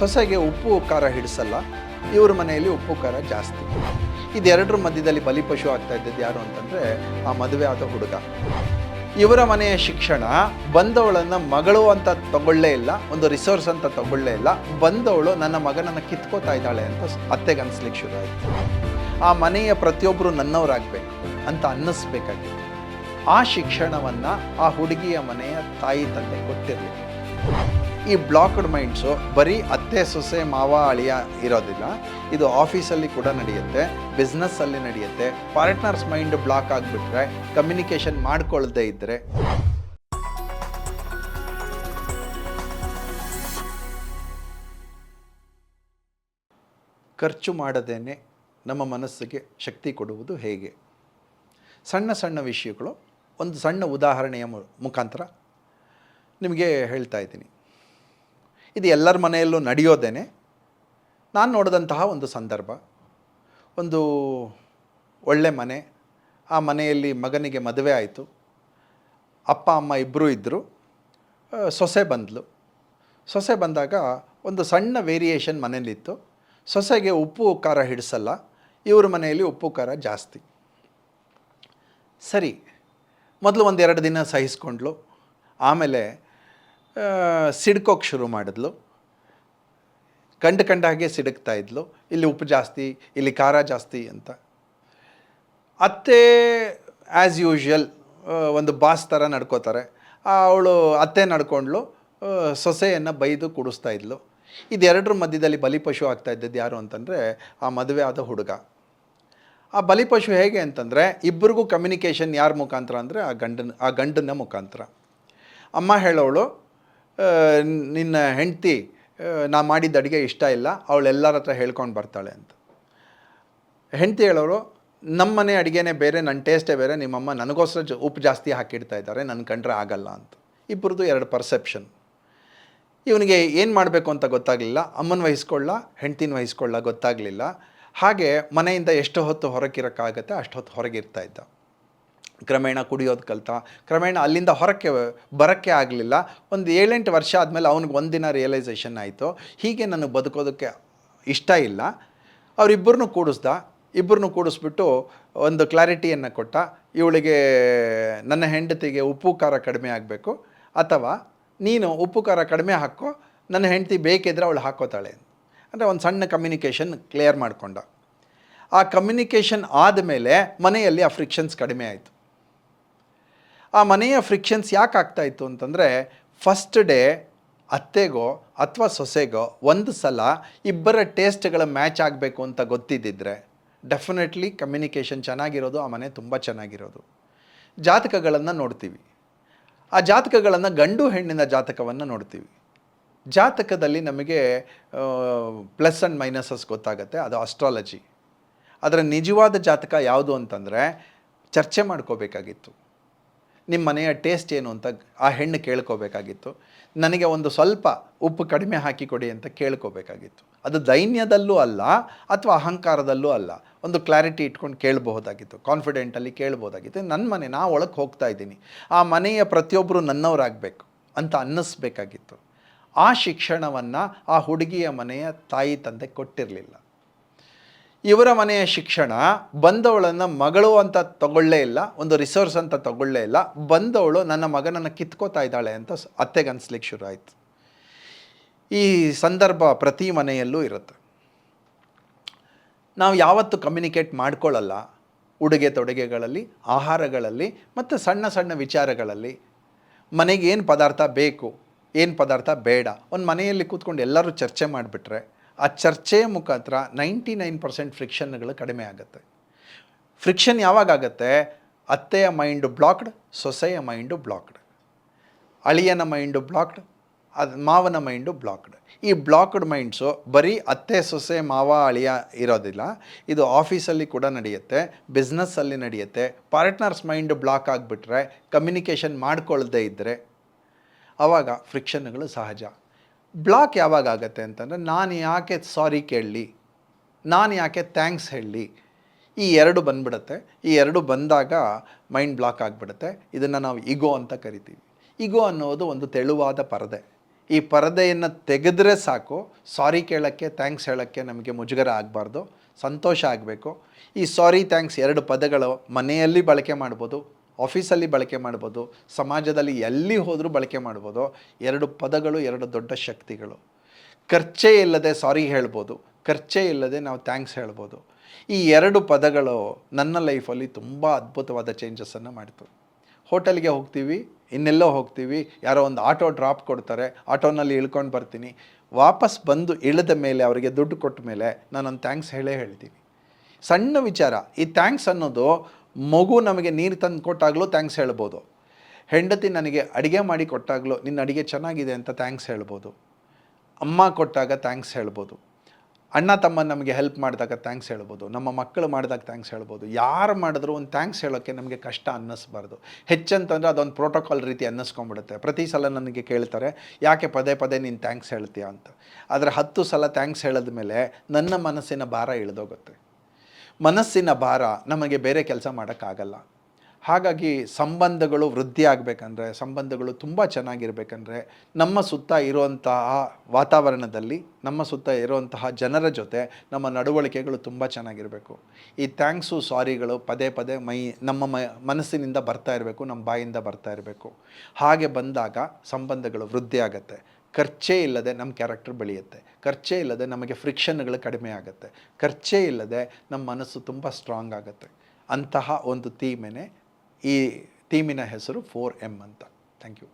ಸೊಸೆಗೆ ಉಪ್ಪು ಖಾರ ಹಿಡಿಸಲ್ಲ, ಇವ್ರ ಮನೆಯಲ್ಲಿ ಉಪ್ಪು ಖಾರ ಜಾಸ್ತಿ. ಇದೆರಡರ ಮಧ್ಯದಲ್ಲಿ ಬಲಿಪಶು ಆಗ್ತಾ ಇದ್ದದ್ದು ಯಾರು ಅಂತಂದರೆ ಆ ಮದುವೆ ಆದ ಹುಡುಗ. ಇವರ ಮನೆಯ ಶಿಕ್ಷಣ, ಬಂದವಳನ್ನ ಮಗಳು ಅಂತ ತಗೊಳ್ಳೇ ಇಲ್ಲ, ಒಂದು ರಿಸೋರ್ಸ್ ಅಂತ ತಗೊಳ್ಳೇ ಇಲ್ಲ, ಬಂದವಳು ನನ್ನ ಮಗನನ್ನು ಕಿತ್ಕೋತಾ ಇದ್ದಾಳೆ ಅಂತ ಅತ್ತೆಗೆ ಅನಿಸ್ಲಿಕ್ಕೆ ಶುರು ಆಯಿತು. ಆ ಮನೆಯ ಪ್ರತಿಯೊಬ್ಬರು ನನ್ನವರಾಗಬೇಕು ಅಂತ ಅನ್ನಿಸ್ಬೇಕಾಗಿತ್ತು. ಆ ಶಿಕ್ಷಣವನ್ನು ಆ ಹುಡುಗಿಯ ಮನೆಯ ತಾಯಿ, ತಂದೆ ಕೊಟ್ಟಿರಲಿಲ್ಲ ಈ ಬ್ಲಾಕ್ಡ್ ಮೈಂಡ್ಸು ಬರೀ ಅತ್ತೆ, ಸೊಸೆ, ಮಾವ, ಅಳಿಯ ಇರೋದಿಲ್ಲ. ಇದು ಆಫೀಸಲ್ಲಿ ಕೂಡ ನಡೆಯುತ್ತೆ, ಬಿಸ್ನೆಸ್ಸಲ್ಲಿ ನಡೆಯುತ್ತೆ. ಪಾರ್ಟ್ನರ್ಸ್ ಮೈಂಡ್ ಬ್ಲಾಕ್ ಆಗಿಬಿಟ್ರೆ, ಕಮ್ಯುನಿಕೇಷನ್ ಮಾಡ್ಕೊಳ್ಳದೆ ಇದ್ದರೆ ಖರ್ಚು ಮಾಡದೇನೆ ನಮ್ಮ ಮನಸ್ಸಿಗೆ ಶಕ್ತಿ ಕೊಡುವುದು ಹೇಗೆ? ಸಣ್ಣ ಸಣ್ಣ ವಿಷಯಗಳು. ಒಂದು ಸಣ್ಣ ಉದಾಹರಣೆಯ ಮುಖಾಂತರ ನಿಮಗೆ ಹೇಳ್ತಾ ಇದ್ದೀನಿ. ಇದು ಎಲ್ಲರ ಮನೆಯಲ್ಲೂ ನಡೆಯೋದೇನೆ. ನಾನು ನೋಡಿದಂತಹ ಒಂದು ಸಂದರ್ಭ. ಒಂದು ಒಳ್ಳೆ ಮನೆ. ಆ ಮನೆಯಲ್ಲಿ ಮಗನಿಗೆ ಮದುವೆ ಆಯಿತು. ಅಪ್ಪ, ಅಮ್ಮ ಇಬ್ಬರೂ ಇದ್ದರು ಸೊಸೆ ಬಂದಳು ಸೊಸೆ ಬಂದಾಗ ಒಂದು ಸಣ್ಣ ವೇರಿಯೇಷನ್ ಮನೇಲಿತ್ತು ಸೊಸೆಗೆ ಉಪ್ಪು, ಖಾರ ಹಿಡಿಸಲ್ಲ. ಇವ್ರ ಮನೆಯಲ್ಲಿ ಉಪ್ಪು, ಖಾರ ಜಾಸ್ತಿ. ಸರಿ. ಮೊದಲು ಒಂದೆರಡು ದಿನ ಸಹಿಸ್ಕೊಂಡ್ಲು. ಆಮೇಲೆ ಸಿಡ್ಕೋಕ್ಕೆ ಶುರು ಮಾಡಿದ್ಲು. ಕಂಡು ಕಂಡ ಹಾಗೆ ಸಿಡುಕ್ತಾ ಇದ್ಲು. ಇಲ್ಲಿ ಉಪ್ಪು ಜಾಸ್ತಿ, ಇಲ್ಲಿ ಖಾರ ಜಾಸ್ತಿ ಅಂತ. ಅತ್ತೆ ಆ್ಯಸ್ ಯೂಶ್ವಲ್ ಒಂದು ಬಾಸ್ ಥರ ನಡ್ಕೋತಾರೆ. ಅವಳು ಅತ್ತೆ ನಡ್ಕೊಂಡ್ಲು ಸೊಸೆಯನ್ನು ಬೈದು ಕುಡಿಸ್ತಾ ಇದ್ಲು. ಇದೆರಡರ ಮಧ್ಯದಲ್ಲಿ ಬಲಿಪಶು ಆಗ್ತಾ ಇದ್ದದ್ದು ಯಾರು ಅಂತಂದರೆ ಆ ಮದುವೆ ಆದ ಹುಡುಗ. ಆ ಬಲಿಪಶು ಹೇಗೆ ಅಂತಂದರೆ ಇಬ್ಬರಿಗೂ ಕಮ್ಯುನಿಕೇಷನ್ ಯಾರ ಮುಖಾಂತರ ಅಂದರೆ ಆ ಗಂಡನ ಆ ಗಂಡನ ಮುಖಾಂತರ. ಅಮ್ಮ ಹೇಳೋಳು ನಿನ್ನ ಹೆಂಡತಿ ನಾ ಮಾಡಿದ ಅಡುಗೆ ಇಷ್ಟ ಇಲ್ಲ, ಅವಳು ಎಲ್ಲರ ಹತ್ರ ಹೇಳ್ಕೊಂಡು ಬರ್ತಾಳೆ ಅಂತ. ಹೆಂಡತಿ ಹೇಳೋರು ನಮ್ಮ ಮನೆ ಅಡುಗೆನೇ ಬೇರೆ ನನ್ನ ಟೇಸ್ಟೇ ಬೇರೆ, ನಿಮ್ಮಮ್ಮ ನನಗೋಸ್ಕರ ಜ, ಉಪ್ಪು ಜಾಸ್ತಿ ಹಾಕಿಡ್ತಾ ಇದ್ದಾರೆ ನನ್ನ ಕಂಡ್ರೆ ಆಗಲ್ಲ ಅಂತ. ಇಬ್ಬರದು ಎರಡು ಪರ್ಸೆಪ್ಷನ್ ಇವನಿಗೆ ಏನು ಮಾಡಬೇಕು ಅಂತ ಗೊತ್ತಾಗಲಿಲ್ಲ, ಅಮ್ಮನ ವಹಿಸ್ಕೊಳ್ಳ, ಹೆಂಡ್ತಿನ ವಹಿಸ್ಕೊಳ್ಳ ಗೊತ್ತಾಗಲಿಲ್ಲ. ಹಾಗೆ ಮನೆಯಿಂದ ಎಷ್ಟು ಹೊತ್ತು ಹೊರಗಿರೋಕ್ಕಾಗತ್ತೆ, ಅಷ್ಟು ಹೊತ್ತು ಹೊರಗಿರ್ತಾ ಇದ್ದ. ಕ್ರಮೇಣ ಕುಡಿಯೋದು ಕಲಿತ, ಕ್ರಮೇಣ ಅಲ್ಲಿಂದ ಹೊರಕ್ಕೆ ಬರೋಕ್ಕೆ ಆಗಲಿಲ್ಲ. ಒಂದು ಏಳೆಂಟು ವರ್ಷ ಆದಮೇಲೆ ಅವ್ನಿಗೆ ಒಂದಿನ ರಿಯಲೈಸೇಷನ್ ಆಯಿತು. ಹೀಗೆ ನನಗೆ ಬದುಕೋದಕ್ಕೆ ಇಷ್ಟ ಇಲ್ಲ. ಅವರಿಬ್ಬರನ್ನೂ ಕೂಡಿಸ್ದ. ಇಬ್ಬರನ್ನೂ ಕೂಡಿಸ್ಬಿಟ್ಟು ಒಂದು ಕ್ಲಾರಿಟಿಯನ್ನು ಕೊಟ್ಟ. ಇವಳಿಗೆ ನನ್ನ ಹೆಂಡತಿಗೆ ಉಪ್ಪು ಖಾರ ಕಡಿಮೆ ಆಗಬೇಕು. ಅಥವಾ ನೀನು ಉಪ್ಪು ಖಾರ ಕಡಿಮೆ ಹಾಕೋ, ನನ್ನ ಹೆಂಡತಿ ಬೇಕಿದ್ರೆ ಅವಳು ಹಾಕೋತಾಳೆ ಅಂದರೆ ಒಂದು ಸಣ್ಣ ಕಮ್ಯುನಿಕೇಷನ್ ಕ್ಲಿಯರ್ ಮಾಡಿಕೊಂಡ. ಆ ಕಮ್ಯುನಿಕೇಷನ್ ಆದಮೇಲೆ ಮನೆಯಲ್ಲಿ ಆ ಫ್ರಿಕ್ಷನ್ಸ್ ಕಡಿಮೆ ಆಯಿತು. ಆ ಮನೆಯ ಫ್ರಿಕ್ಷನ್ಸ್ ಯಾಕೆ ಆಗ್ತಾಯಿತ್ತು ಅಂತಂದರೆ ಫಸ್ಟ್ ಡೇ ಅತ್ತೆಗೋ ಅಥವಾ ಸೊಸೆಗೋ ಒಂದು ಸಲ ಇಬ್ಬರ ಟೇಸ್ಟ್ಗಳ ಮ್ಯಾಚ್ ಆಗಬೇಕು ಅಂತ ಗೊತ್ತಿದ್ದಿದ್ರೆ ಡೆಫಿನೆಟ್ಲಿ ಕಮ್ಯುನಿಕೇಷನ್ ಚೆನ್ನಾಗಿರೋದು, ಆ ಮನೆ ತುಂಬ ಚೆನ್ನಾಗಿರೋದು. ಜಾತಕಗಳನ್ನು ನೋಡ್ತೀವಿ. ಆ ಜಾತಕಗಳನ್ನು ಗಂಡು ಹೆಣ್ಣಿನ ಜಾತಕವನ್ನು ನೋಡ್ತೀವಿ. ಜಾತಕದಲ್ಲಿ ನಮಗೆ ಪ್ಲಸ್ ಆ್ಯಂಡ್ ಮೈನಸಸ್ ಗೊತ್ತಾಗುತ್ತೆ, ಅದು ಅಸ್ಟ್ರಾಲಜಿ ಅದರ ನಿಜವಾದ ಜಾತಕ ಯಾವುದು ಅಂತಂದರೆ, ಚರ್ಚೆ ಮಾಡ್ಕೋಬೇಕಾಗಿತ್ತು. ನಿಮ್ಮ ಮನೆಯ ಟೇಸ್ಟ್ ಏನು ಅಂತ ಆ ಹೆಣ್ಣು ಕೇಳ್ಕೋಬೇಕಾಗಿತ್ತು. ನನಗೆ ಒಂದು ಸ್ವಲ್ಪ ಉಪ್ಪು ಕಡಿಮೆ ಹಾಕಿ ಕೊಡಿ ಅಂತ ಕೇಳ್ಕೋಬೇಕಾಗಿತ್ತು. ಅದು ದೈನ್ಯದಲ್ಲೂ ಅಲ್ಲ, ಅಥವಾ ಅಹಂಕಾರದಲ್ಲೂ ಅಲ್ಲ. ಒಂದು ಕ್ಲಾರಿಟಿ ಇಟ್ಕೊಂಡು ಕೇಳಬಹುದಾಗಿತ್ತು ಕಾನ್ಫಿಡೆಂಟಲ್ಲಿ ಕೇಳ್ಬೋದಾಗಿತ್ತು ನನ್ನ ಮನೆ, ನಾ ಒಳಗೆ ಹೋಗ್ತಾ ಇದ್ದೀನಿ. ಆ ಮನೆಯ ಪ್ರತಿಯೊಬ್ಬರು ನನ್ನವರಾಗಬೇಕು ಅಂತ ಅನ್ನಿಸ್ಬೇಕಾಗಿತ್ತು. ಆ ಶಿಕ್ಷಣವನ್ನು ಆ ಹುಡುಗಿಯ ಮನೆಯ ತಾಯಿ ತಂದೆ ಕೊಟ್ಟಿರಲಿಲ್ಲ. ಇವರ ಮನೆಯ ಶಿಕ್ಷಣ ಬಂದವಳನ್ನು ಮಗಳು ಅಂತ ತಗೊಳ್ಳೇ ಇಲ್ಲ, ಒಂದು ರಿಸೋರ್ಸ್ ಅಂತ ತಗೊಳ್ಳೇ ಇಲ್ಲ, ಬಂದವಳು ನನ್ನ ಮಗನನ್ನು ಕಿತ್ಕೋತಾ ಇದ್ದಾಳೆ ಅಂತ ಅತ್ತೆಗೆ ಅನಿಸ್ಲಿಕ್ಕೆ ಶುರು ಆಯಿತು ಈ ಸಂದರ್ಭ ಪ್ರತಿ ಮನೆಯಲ್ಲೂ ಇರುತ್ತೆ. ನಾವು ಯಾವತ್ತೂ ಕಮ್ಯುನಿಕೇಟ್ ಮಾಡ್ಕೊಳ್ಳಲ್ಲ, ಉಡುಗೆ ತೊಡುಗೆಗಳಲ್ಲಿ, ಆಹಾರಗಳಲ್ಲಿ, ಮತ್ತು ಸಣ್ಣ ಸಣ್ಣ ವಿಚಾರಗಳಲ್ಲಿ. ಮನೆಗೆ ಏನು ಪದಾರ್ಥ ಬೇಕು, ಏನು ಪದಾರ್ಥ ಬೇಡ, ಒಂದು ಮನೆಯಲ್ಲಿ ಕೂತ್ಕೊಂಡು ಎಲ್ಲರೂ ಚರ್ಚೆ ಮಾಡಿಬಿಟ್ರೆ ಆ ಚರ್ಚೆಯ ಮುಖಾಂತರ ನೈಂಟಿ ನೈನ್ ಪರ್ಸೆಂಟ್ ಫ್ರಿಕ್ಷನ್ಗಳು ಕಡಿಮೆ ಆಗುತ್ತೆ. ಫ್ರಿಕ್ಷನ್ ಯಾವಾಗ ಅತ್ತೆಯ ಮೈಂಡು ಬ್ಲಾಕ್ಡ್, ಸೊಸೆಯ ಮೈಂಡು ಬ್ಲಾಕ್ಡ್. ಅಳಿಯನ ಮೈಂಡು ಬ್ಲಾಕ್ಡ್, ಅದು ಮಾವನ ಮೈಂಡು ಬ್ಲಾಕ್ಡ್. ಈ ಬ್ಲಾಕ್ಡ್ ಮೈಂಡ್ಸು ಬರೀ ಅತ್ತೆ, ಸೊಸೆ, ಮಾವ, ಅಳಿಯ ಇರೋದಿಲ್ಲ. ಇದು ಆಫೀಸಲ್ಲಿ ಕೂಡ ನಡೆಯುತ್ತೆ, ಬಿಸ್ನೆಸ್ಸಲ್ಲಿ ನಡೆಯುತ್ತೆ. ಪಾರ್ಟ್ನರ್ಸ್ ಮೈಂಡ್ ಬ್ಲಾಕ್ ಆಗಿಬಿಟ್ರೆ, ಕಮ್ಯುನಿಕೇಷನ್ ಮಾಡ್ಕೊಳ್ಳದೆ ಇದ್ದರೆ ಆವಾಗ ಫ್ರಿಕ್ಷನ್ಗಳು ಸಹಜ. ಬ್ಲಾಕ್ ಯಾವಾಗ ಆಗುತ್ತೆ ಅಂತಂದರೆ, ನಾನು ಯಾಕೆ ಸಾರಿ ಕೇಳಲಿ, ನಾನು ಯಾಕೆ ಥ್ಯಾಂಕ್ಸ್ ಹೇಳಲಿ, ಈ ಎರಡು ಬಂದ್ಬಿಡುತ್ತೆ. ಈ ಎರಡು ಬಂದಾಗ ಮೈಂಡ್ ಬ್ಲಾಕ್ ಆಗಿಬಿಡುತ್ತೆ. ಇದನ್ನು ನಾವು ಇಗೋ ಅಂತ ಕರಿತೀವಿ. ಇಗೋ ಅನ್ನೋದು ಒಂದು ತೆಳುವಾದ ಪರದೆ. ಈ ಪರದೆಯನ್ನು ತೆಗೆದ್ರೆ ಸಾಕು. ಸಾರಿ ಕೇಳೋಕ್ಕೆ, ಥ್ಯಾಂಕ್ಸ್ ಹೇಳೋಕ್ಕೆ ನಮಗೆ ಮುಜುಗರ ಆಗಬಾರ್ದು. ಸಂತೋಷ ಆಗಬೇಕು. ಈ ಸಾರಿ, ಥ್ಯಾಂಕ್ಸ್ ಎರಡು ಪದಗಳು ಮನೆಯಲ್ಲಿ ಬಳಕೆ ಮಾಡ್ಬೋದು. ಆಫೀಸಲ್ಲಿ ಬಳಕೆ ಮಾಡ್ಬೋದು, ಸಮಾಜದಲ್ಲಿ ಎಲ್ಲಿ ಹೋದರೂ ಬಳಕೆ ಮಾಡ್ಬೋದು, ಎರಡು ಪದಗಳು, ಎರಡು ದೊಡ್ಡ ಶಕ್ತಿಗಳು. ಖರ್ಚೇ ಇಲ್ಲದೆ ಸಾರಿ ಹೇಳ್ಬೋದು ಖರ್ಚೇ ಇಲ್ಲದೆ ನಾವು ಥ್ಯಾಂಕ್ಸ್ ಹೇಳ್ಬೋದು. ಈ ಎರಡು ಪದಗಳು ನನ್ನ ಲೈಫಲ್ಲಿ ತುಂಬ ಅದ್ಭುತವಾದ ಚೇಂಜಸನ್ನು ಮಾಡಿತು. ಹೋಟೆಲ್ಗೆ ಹೋಗ್ತೀವಿ, ಇನ್ನೆಲ್ಲೋ ಹೋಗ್ತೀವಿ, ಯಾರೋ ಒಂದು ಆಟೋ ಡ್ರಾಪ್ ಕೊಡ್ತಾರೆ, ಆಟೋನಲ್ಲಿ ಇಳ್ಕೊಂಡು ಬರ್ತೀನಿ. ವಾಪಸ್ ಬಂದು ಇಳಿದ ಮೇಲೆ ಅವರಿಗೆ ದುಡ್ಡು ಕೊಟ್ಟ ಮೇಲೆ ನಾನೊಂದು ಥ್ಯಾಂಕ್ಸ್ ಹೇಳೇ ಹೇಳ್ತೀನಿ. ಸಣ್ಣ ವಿಚಾರ, ಈ ಥ್ಯಾಂಕ್ಸ್ ಅನ್ನೋದು ಮಗು ನಮಗೆ ನೀರು ತಂದು ಕೊಟ್ಟಾಗಲೂ ಥ್ಯಾಂಕ್ಸ್ ಹೇಳ್ಬೋದು. ಹೆಂಡತಿ ನನಗೆ ಅಡುಗೆ ಮಾಡಿ ಕೊಟ್ಟಾಗಲೂ, ನಿನ್ನ ಅಡುಗೆ ಚೆನ್ನಾಗಿದೆ ಅಂತ ಥ್ಯಾಂಕ್ಸ್ ಹೇಳ್ಬೋದು. ಅಮ್ಮ ಕೊಟ್ಟಾಗ ಥ್ಯಾಂಕ್ಸ್ ಹೇಳ್ಬೋದು. ಅಣ್ಣ ತಮ್ಮ ನಮಗೆ ಹೆಲ್ಪ್ ಮಾಡಿದಾಗ ಥ್ಯಾಂಕ್ಸ್ ಹೇಳ್ಬೋದು. ನಮ್ಮ ಮಕ್ಕಳು ಮಾಡಿದಾಗ ಥ್ಯಾಂಕ್ಸ್ ಹೇಳ್ಬೋದು. ಯಾರು ಮಾಡಿದ್ರು ಒಂದು ಥ್ಯಾಂಕ್ಸ್ ಹೇಳೋಕ್ಕೆ ನಮಗೆ ಕಷ್ಟ ಅನ್ನಿಸ್ಬಾರ್ದು. ಹೆಚ್ಚಂತಂದರೆ ಅದೊಂದು ಪ್ರೋಟೋಕಾಲ್ ರೀತಿ ಅನ್ನಿಸ್ಕೊಂಡ್ಬಿಡುತ್ತೆ. ಪ್ರತಿ ಸಲ ನನಗೆ ಕೇಳ್ತಾರೆ, ಯಾಕೆ ಪದೇ ಪದೇ ನೀನು ಥ್ಯಾಂಕ್ಸ್ ಹೇಳ್ತೀಯ? ಅಂತ. ಆದರೆ ಹತ್ತು ಸಲ ಥ್ಯಾಂಕ್ಸ್ ಹೇಳಿದ ಮೇಲೆ ನನ್ನ ಮನಸ್ಸಿನ ಭಾರ ಇಳಿದೋಗುತ್ತೆ. ಮನಸ್ಸಿನ ಭಾರ ನಮಗೆ ಬೇರೆ ಕೆಲಸ ಮಾಡೋಕ್ಕಾಗಲ್ಲ. ಹಾಗಾಗಿ ಸಂಬಂಧಗಳು ವೃದ್ಧಿ ಆಗಬೇಕಂದ್ರೆ, ಸಂಬಂಧಗಳು ತುಂಬ ಚೆನ್ನಾಗಿರಬೇಕಂದ್ರೆ, ನಮ್ಮ ಸುತ್ತ ಇರುವಂತಹ ವಾತಾವರಣದಲ್ಲಿ, ನಮ್ಮ ಸುತ್ತ ಇರುವಂತಹ ಜನರ ಜೊತೆ ನಮ್ಮ ನಡವಳಿಕೆಗಳು ತುಂಬ ಚೆನ್ನಾಗಿರಬೇಕು. ಈ ಥ್ಯಾಂಕ್ಸು, ಸಾರಿಗಳು ಪದೇ ಪದೇ ಮೈ, ನಮ್ಮ ಮ, ಮನಸ್ಸಿನಿಂದ ಬರ್ತಾ ಇರಬೇಕು, ನಮ್ಮ ಬಾಯಿಂದ ಬರ್ತಾ ಇರಬೇಕು. ಹಾಗೆ ಬಂದಾಗ ಸಂಬಂಧಗಳು ವೃದ್ಧಿ ಆಗುತ್ತೆ. ಖರ್ಚೇ ಇಲ್ಲದೆ ನಮ್ಮ ಕ್ಯಾರೆಕ್ಟರ್ ಬೆಳೆಯುತ್ತೆ. ಖರ್ಚೇ ಇಲ್ಲದೆ ನಮಗೆ ಫ್ರಿಕ್ಷನ್ಗಳು ಕಡಿಮೆ ಆಗುತ್ತೆ. ಖರ್ಚೇ ಇಲ್ಲದೆ ನಮ್ಮ ಮನಸ್ಸು ತುಂಬ ಸ್ಟ್ರಾಂಗ್ ಆಗುತ್ತೆ. ಅಂತಹ ಒಂದು ಥೀಮೇನೆ ಈ ಥೀಮಿನ ಹೆಸರು ಫೋರ್ ಎಂ ಅಂತ. Thank you